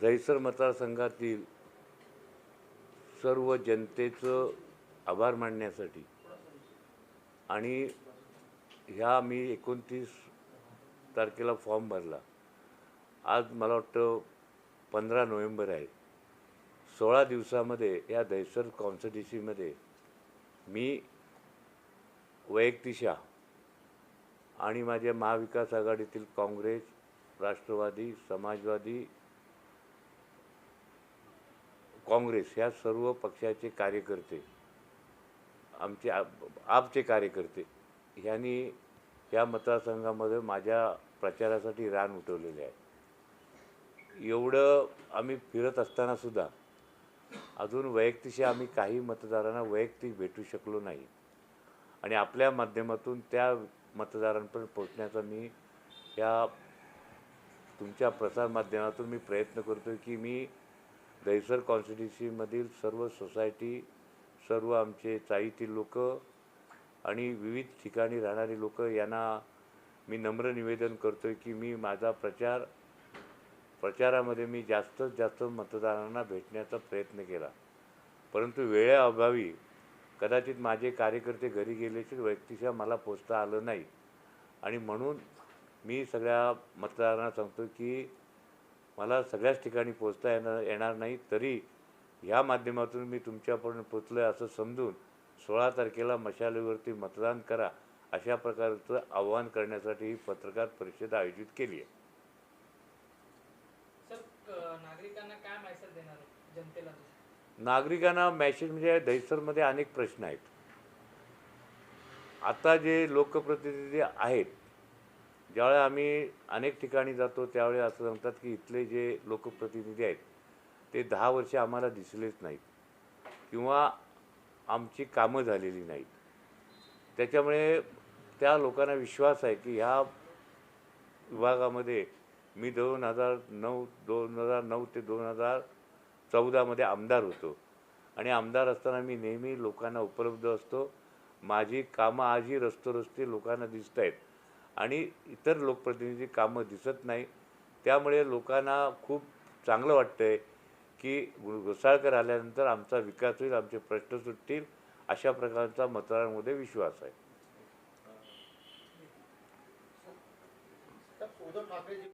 दहिसर मतदारसंघातील सर्व जनतेचं आभार मानण्यासाठी आणि ह्या मी एकोणतीस तारखेला फॉर्म भरला. आज मला वाटतं पंधरा नोव्हेंबर आहे. सोळा दिवसामध्ये या दहिसर कॉन्स्टिट्युन्सीमध्ये मी वैयक्तिशा आणि माझ्या महाविकास आघाडीतील काँग्रेस राष्ट्रवादी समाजवादी काँग्रेस ह्या सर्व पक्षाचे कार्यकर्ते आमचे आप- आपचे कार्यकर्ते ह्यांनी या मतदारसंघामध्ये माझ्या प्रचारासाठी रान उठवलेले आहे एवढं आम्ही फिरत असतानासुद्धा अजून वैयक्तिकशी आम्ही काही मतदारांना वैयक्तिक भेटू शकलो नाही. आणि आपल्या माध्यमातून त्या मतदारांपर्यंत पोहोचण्याचा मी या तुमच्या प्रसारमाध्यमातून मी प्रयत्न करतो की मी दहिसर कॉन्स्टिट्युन्सीमधील सर्व सोसायटी सर्व आमचे चाळीतील लोक आणि विविध ठिकाणी राहणारी लोक यांना मी नम्र निवेदन करतो की मी माझा प्रचार प्रचारामध्ये मी जास्तीत जास्त मतदारांना भेटण्याचा प्रयत्न केला. परंतु वेळेअभावी कदाचित माझे कार्यकर्ते घरी गेल्याचे वैयक्तिकशा मला पोचता आलं नाही. आणि म्हणून मी सगळ्या मतदारांना सांगतो की मला सगळ्याच ठिकाणी पोचता येणार येणार नाही तरी ह्या माध्यमातून मी तुमच्यापर्यंत पोचलो आहे असं समजून सोळा तारखेला मशालीवरती मतदान करा अशा प्रकारचं आवाहन करण्यासाठी ही पत्रकार परिषद आयोजित केली आहे. नागरिकांना मॅसेज म्हणजे दहिसरमध्ये अनेक प्रश्न आहेत. आता जे लोकप्रतिनिधी आहेत ज्यावेळेला आम्ही अनेक ठिकाणी जातो त्यावेळी असं सांगतात की इथले जे लोकप्रतिनिधी आहेत ते दहा वर्ष आम्हाला दिसलेच नाहीत. किंवा आमची कामं झालेली नाहीत. त्याच्यामुळे त्या लोकांना विश्वास आहे की ह्या विभागामध्ये मी दोन हजार नऊ दोन हजार नऊ ते दोन हजार चौदामध्ये आमदार होतो. आणि आमदार असताना मी नेहमी लोकांना उपलब्ध असतो. माझी कामं आजही रस्तोरस्ती लोकांना दिसत आहेत आणि इतर लोकप्रतिनिधी कामं दिसत नाही. त्यामुळे लोकांना खूप चांगलं वाटतं आहे की घु- घोसाळकर आल्यानंतर आमचा विकास होईल आमचे प्रश्न सुटतील अशा प्रकारचा मतदारांमध्ये विश्वास आहे.